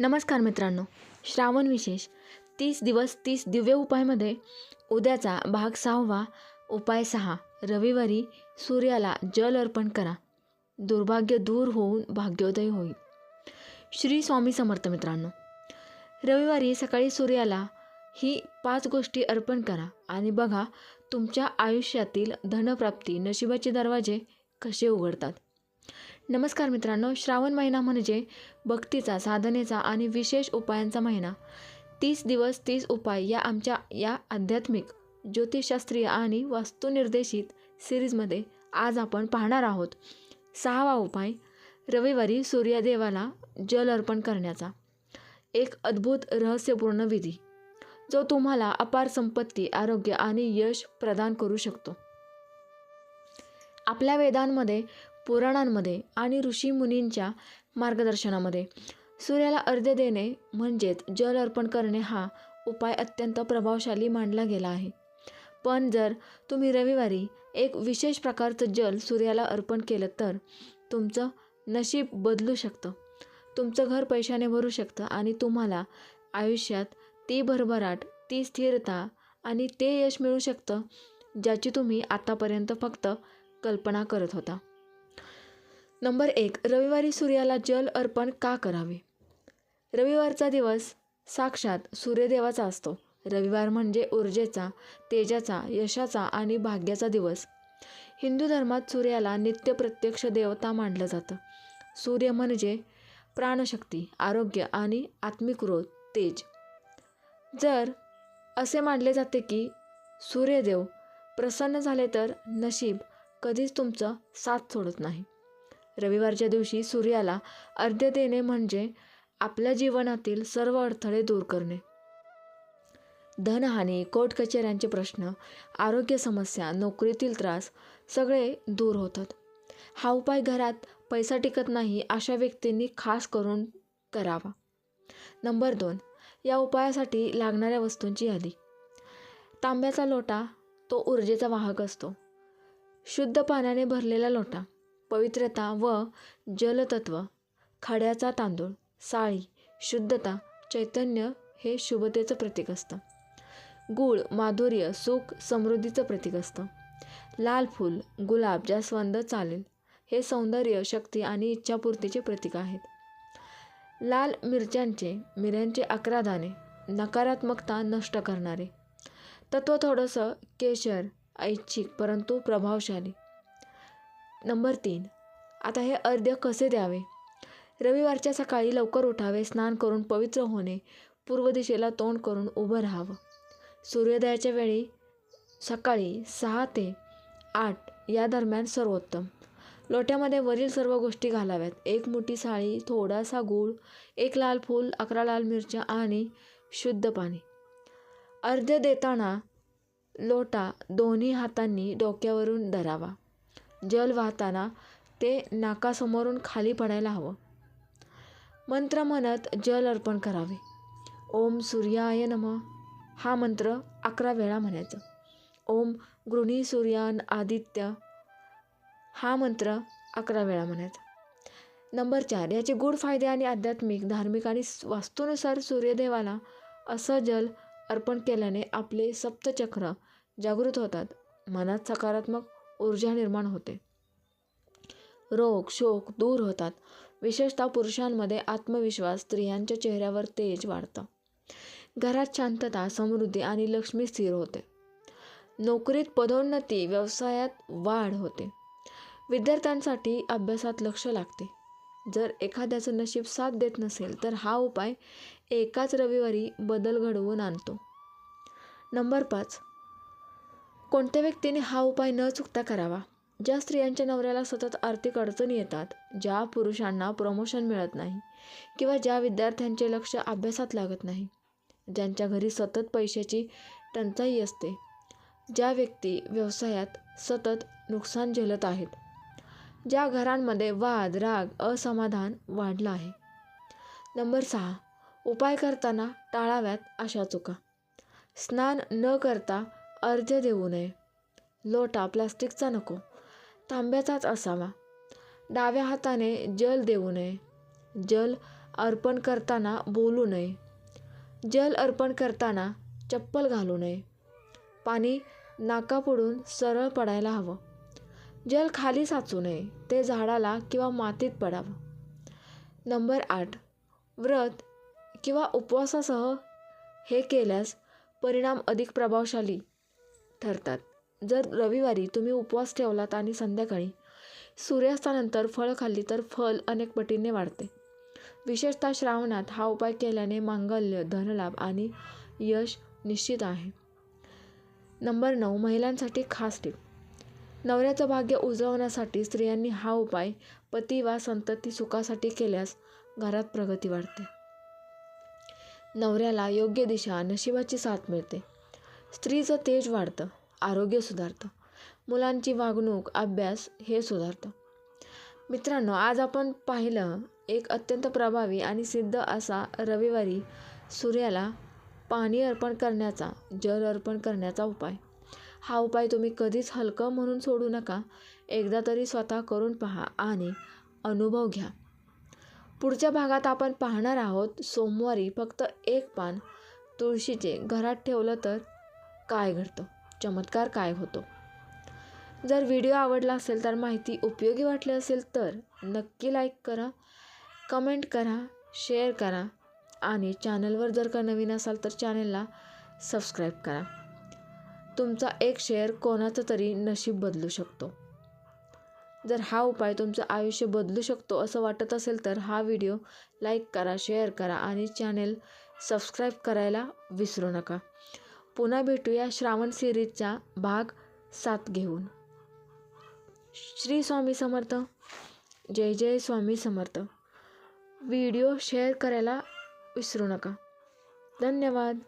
नमस्कार मित्रांनो श्रावण विशेष. तीस दिवस तीस दिव्य उपायमध्ये उद्याचा भाग सहावा उपाय सहा. रविवारी सूर्याला जल अर्पण करा. दुर्भाग्य दूर होऊन भाग्योदय होईल. श्री स्वामी समर्थ मित्रांनो रविवारी सकाळी सूर्याला ही पाच गोष्टी अर्पण करा आणि बघा तुमच्या आयुष्यातील धनप्राप्ती नशिबाचे दरवाजे कसे उघडतात. नमस्कार मित्रांनो श्रावण महिना म्हणजे भक्तीचा साधनेचा आणि विशेष उपायांचा महिना. तीस दिवस तीस उपाय या आमच्या या आध्यात्मिक ज्योतिषशास्त्रीय आणि वास्तुनिर्देशित सिरीजमध्ये आज आपण पाहणार आहोत. सहावा उपाय रविवारी सूर्यदेवाला जल अर्पण करण्याचा. एक अद्भुत रहस्यपूर्ण विधी जो तुम्हाला अपार संपत्ती आरोग्य आणि यश प्रदान करू शकतो. आपल्या वेदांमध्ये पुराणांमध्ये आणि ऋषीमुनींच्या मार्गदर्शनामध्ये. सूर्याला अर्ध्य देणे म्हणजेच जल अर्पण करणे हा उपाय अत्यंत प्रभावशाली मानला गेला आहे. पण जर तुम्ही रविवारी एक विशेष प्रकारचं जल सूर्याला अर्पण केलं तर तुमचं नशीब बदलू शकतं. तुमचं घर पैशाने भरू शकतं आणि तुम्हाला आयुष्यात ती भरभराट ती स्थिरता आणि ते यश मिळू शकतं ज्याची तुम्ही आतापर्यंत फक्त कल्पना करत होता. नंबर एक रविवारी सूर्याला जल अर्पण का करावे? रविवारचा दिवस साक्षात सूर्यदेवाचा असतो. रविवार म्हणजे ऊर्जेचा तेजाचा यशाचा आणि भाग्याचा दिवस. हिंदू धर्मात सूर्याला नित्य प्रत्यक्ष देवता मानलं जातं. सूर्य म्हणजे प्राणशक्ती आरोग्य आणि आत्मिक्रोध तेज. जर असे मानले जाते की सूर्यदेव प्रसन्न झाले तर नशीब कधीच तुमचं साथ सोडत नाही. रविवारच्या दिवशी सूर्याला अर्ध्य देणे म्हणजे आपल्या जीवनातील सर्व अडथळे दूर करणे. धनहानी कोर्ट कचेऱ्यांचे प्रश्न आरोग्य समस्या नोकरीतील त्रास सगळे दूर होतात. हा उपाय घरात पैसा टिकत नाही अशा व्यक्तींनी खास करून करावा. नंबर दोन या उपायासाठी लागणाऱ्या वस्तूंची यादी. तांब्याचा लोटा तो ऊर्जेचा वाहक असतो. शुद्ध पाण्याने भरलेला लोटा. पवित्रता व जलतत्व खड्याचा तांदूळ साळी शुद्धता चैतन्य हे शुभतेचं प्रतीक असतं. गूळ माधुर्य सुख समृद्धीचं प्रतीक असतं. लाल फूल गुलाब जास्वंद चालेल हे सौंदर्य शक्ती आणि इच्छापूर्तीचे प्रतीक आहेत. लाल मिरच्यांचे मिऱ्यांचे अकरा दाणे नकारात्मकता नष्ट करणारे. तत्व थोडंसं केशर ऐच्छिक परंतु प्रभावशाली. नंबर तीन. आता हे अर्ध्य कसे द्यावे? रविवारच्या सकाळी लवकर उठावे स्नान करून पवित्र होणे पूर्व दिशेला तोंड करून उभं राहावं. सूर्योदयाच्या वेळी सकाळी सहा ते आठ या दरम्यान सर्वोत्तम. लोट्यामध्ये वरील सर्व गोष्टी घालाव्यात. एक मोठी साळी थोडासा गूळ एक लाल फूल अकरा लाल मिरच्या आणि शुद्ध पाणी. अर्ध्य देताना लोटा दोन्ही हातांनी डोक्यावरून धरावा. जल वाहताना ते नाकासमोरून खाली पडायला हवं. मंत्र म्हणत जल अर्पण करावे. ओम सूर्याय नम. हा मंत्र अकरा वेळा म्हणायचं. ओम गृणी सूर्यान आदित्य. हा मंत्र अकरा वेळा म्हणायचा. नंबर चार याचे गूढ फायदे आणि आध्यात्मिक धार्मिक आणि वास्तूनुसार सूर्यदेवाला असं जल अर्पण केल्याने आपले सप्तचक्र जागृत होतात. मनात सकारात्मक ऊर्जा निर्माण होते. रोग शोक दूर होतात. विशेषतः पुरुषांमध्ये आत्मविश्वास स्त्रियांच्या चेहऱ्यावर तेज वाढतं. घरात शांतता समृद्धी आणि लक्ष्मी स्थिर होते. नोकरीत पदोन्नती व्यवसायात वाढ होते. विद्यार्थ्यांसाठी अभ्यासात लक्ष लागते. जर एखाद्याचं नशीब साथ देत नसेल तर हा उपाय एकाच रविवारी बदल घडवून आणतो. नंबर पाच. कोणत्या व्यक्तीने हा उपाय न चुकता करावा? ज्या स्त्रियांच्या नवऱ्याला सतत आर्थिक अडचणी येतात ज्या पुरुषांना प्रमोशन मिळत नाही किंवा ज्या विद्यार्थ्यांचे लक्ष अभ्यासात लागत नाही ज्यांच्या घरी सतत पैशाची टंचाई असते ज्या व्यक्ती व्यवसायात सतत नुकसान झेलत आहेत ज्या घरांमध्ये वाद राग असमाधान वाढलं आहे. नंबर सहा उपाय करताना टाळाव्यात अशा चुका. स्नान न करता अर्ध्य देऊ नये. लोटा प्लास्टिकचा नको. तांब्याचाच असावा. डाव्या हाताने जल देऊ नये. जल अर्पण करताना बोलू नये. जल अर्पण करताना चप्पल घालू नये. पाणी नाकापुडून सरळ पडायला हवं. जल खाली साचू नये. ते झाडाला किंवा मातीत पडावं. नंबर आठ. व्रत किंवा उपवासासह हे केल्यास परिणाम अधिक प्रभावशाली. ठरतात. जर रविवारी तुम्ही उपवास ठेवलात आणि संध्याकाळी सूर्यास्तानंतर फळ खाल्ली तर फल अनेक पटीने वाढते. विशेषतः श्रावणात हा उपाय केल्याने मांगल्य धनलाभ आणि यश निश्चित आहे. नंबर नऊ महिलांसाठी खास टीप. नवऱ्याचं भाग्य उजळवण्यासाठी स्त्रियांनी हा उपाय पती वा संतती सुखासाठी केल्यास घरात प्रगती वाढते. नवऱ्याला योग्य दिशा नशिबाची साथ मिळते. स्त्रीचं तेज वाढतं आरोग्य सुधारतं मुलांची वागणूक अभ्यास हे सुधारतं. मित्रांनो आज आपण पाहिलं एक अत्यंत प्रभावी आणि सिद्ध असा रविवारी सूर्याला पाणी अर्पण करण्याचा जल अर्पण करण्याचा उपाय. हा उपाय तुम्ही कधीच हलकं म्हणून सोडू नका. एकदा तरी स्वतः करून पहा आणि अनुभव घ्या. पुढच्या भागात आपण पाहणार आहोत सोमवारी फक्त एक पान तुळशीचे घरात ठेवलं तर काय घडतं? चमत्कार काय होतो? जर व्हिडिओ आवडला असेल तर माहिती उपयोगी वाटली असेल तर नक्की लाईक करा कमेंट करा शेअर करा आणि चॅनलवर जर का नवीन असाल तर चॅनलला सबस्क्राईब करा. तुमचा एक शेअर कोणाचं तरी नशीब बदलू शकतो. जर हा उपाय तुमचं आयुष्य बदलू शकतो असं वाटत असेल तर हा व्हिडिओ लाईक करा शेअर करा आणि चॅनेल सबस्क्राईब करायला विसरू नका. पुन्हा भेटूया श्रावण सिरीजचा भाग सात घेऊन. श्री स्वामी समर्थ. जय जय स्वामी समर्थ. व्हिडिओ शेअर करायला विसरू नका. धन्यवाद.